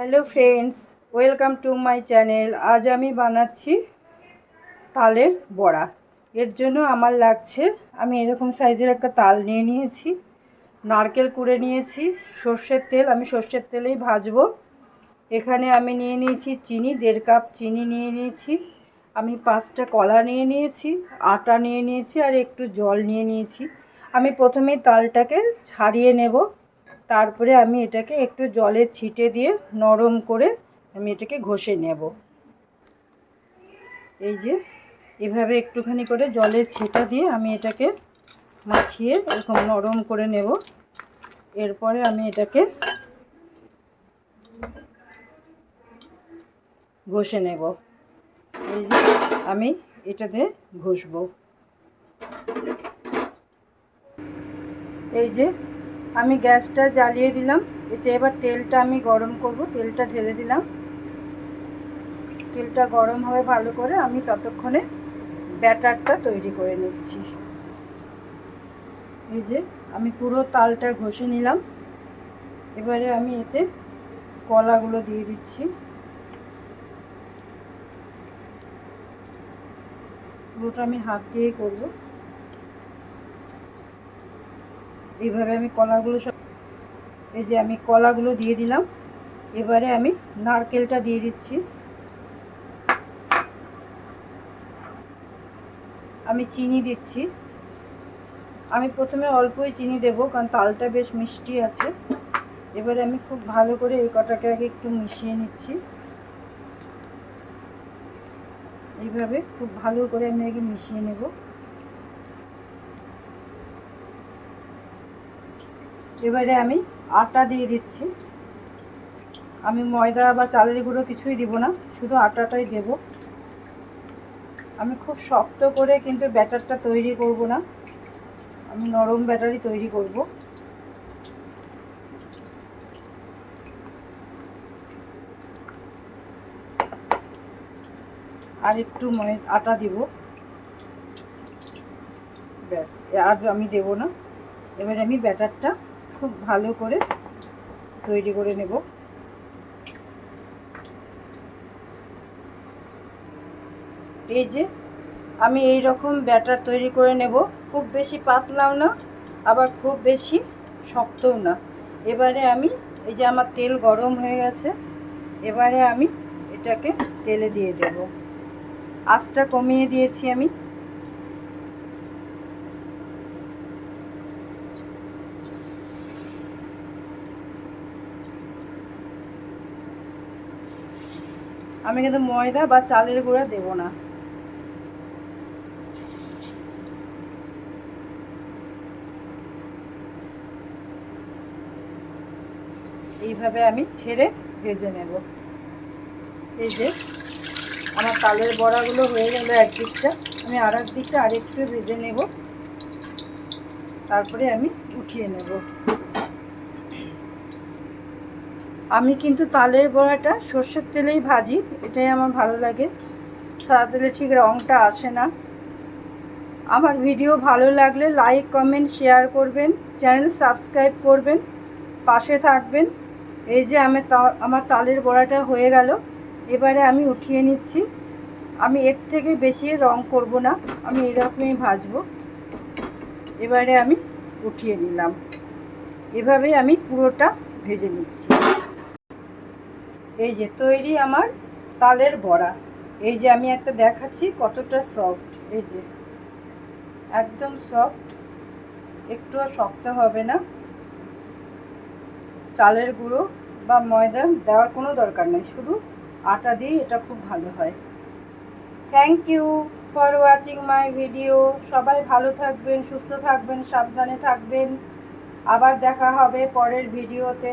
Hello friends, welcome to my channel. আজ আমি বানাচ্ছি তালের বড়া। এর জন্য আমার লাগছে, আমি এরকম সাইজের একটা তাল নিয়ে নিয়েছি, নারকেল কুড়ে নিয়েছি, সর্ষের তেল, আমি সর্ষের তেলেই ভাজবো। এখানে আমি নিয়ে নিয়েছি চিনি, দেড় কাপ চিনি নিয়ে নিয়েছি, আমি পাঁচটা কলা নিয়ে নিয়েছি, আটা নিয়ে নিয়েছি, আর একটু জল নিয়ে নিয়েছি। আমি প্রথমেই তালটাকে ছাড়িয়ে নেব। তারপরে আমি এটাকে একটু জলের ছিটে দিয়ে নরম করে আমি এটাকে ঘষে নেব। এই যে, এভাবে একটুখানি করে জলের ছিটা দিয়ে আমি এটাকে মাখিয়ে এরকম নরম করে নেব। এরপরে আমি এটাকে ঘষে নেব। এই যে, আমি এটাতে ঘষবো। এই যে আমি গ্যাসটা জ্বালিয়ে দিলাম। এতে এবার তেলটা আমি গরম করব। তেলটা ঢেলে দিলাম। তেলটা গরম হবে ভালো করে। আমি ততক্ষণে ব্যাটারটা তৈরি করে নিচ্ছি। এই যে, আমি পুরো তালটা ঘষে নিলাম। এবারে আমি এতে কলাগুলো দিয়ে দিচ্ছি। পুরোটা আমি হাত দিয়েই করব। এইভাবে আমি কলাগুলো সব এই যে আমি কলাগুলো দিয়ে দিলাম। এবারে আমি নারকেলটা দিয়ে দিচ্ছি। আমি চিনি দিচ্ছি। আমি প্রথমে অল্পই চিনি দেব, কারণ তালটা বেশ মিষ্টি আছে। এবারে আমি খুব ভালো করে এই কটাকে আগে একটু মিশিয়ে নিচ্ছি। এইভাবে খুব ভালো করে আমি আগে মিশিয়ে নেব। এবারে আমি আটা দিয়ে দিচ্ছি। আমি ময়দা বা চালের গুঁড়ো কিছুই দিব না, শুধু আটাটাই দেব। আমি খুব শক্ত করে কিন্তু ব্যাটারটা তৈরি করব না। আমি নরম ব্যাটারই তৈরি করব। আর একটু আটা দিব। ব্যাস, আর আমি দেব না। এবারে আমি ব্যাটারটা খুব ভালো করে তৈরি করে নেব। এই যে, আমি এই রকম ব্যাটার তৈরি করে নেব। খুব বেশি পাতলাও না, আবার খুব বেশি শক্তও না। এবারে আমি এই যে আমার তেল গরম হয়ে গেছে, এবারে আমি এটাকে তেলে দিয়ে দেব। আঁচটা কমিয়ে দিয়েছি আমি। আমি কিন্তু ময়দা বা চালের গুঁড়া দেব না। এইভাবে আমি ছেড়ে ভেজে নেব। এই যে আমার তালের বড়াগুলো হয়ে গেল একদিকটা। আমি আর দিকটা আরেকটু ভেজে নেব। তারপরে আমি উঠিয়ে নেব। আমি কিন্তু তালের বড়াটা সর্ষের তেলেই ভাজি, এটাই আমার ভালো লাগে। সাদা তেলে ঠিক রঙটা আসে না। আমার ভিডিও ভালো লাগলে লাইক, কমেন্ট, শেয়ার করবেন, চ্যানেল সাবস্ক্রাইব করবেন, পাশে থাকবেন। এই যে আমি আমার তালের বড়াটা হয়ে গেল, এবারে আমি উঠিয়ে নিচ্ছি। আমি এর থেকে বেশি রং করব না, আমি এরকমই ভাজবো। এবারে আমি উঠিয়ে নিলাম। এভাবেই আমি পুরোটা ভেজে নিচ্ছি। এই যে তৈরি আমার তালের বড়া। এই যে আমি একটা দেখাচ্ছি কতটা সফট এই যে একদম সফট একটুও শক্ত হবে না। চালের গুঁড়ো বা ময়দা দেওয়ার কোনো দরকার নেই, শুধু আটা দিয়ে এটা খুব ভালো হয়। Thank you for watching my video সবাই ভালো থাকবেন, সুস্থ থাকবেন, সাবধানে থাকবেন। আবার দেখা হবে পরের ভিডিওতে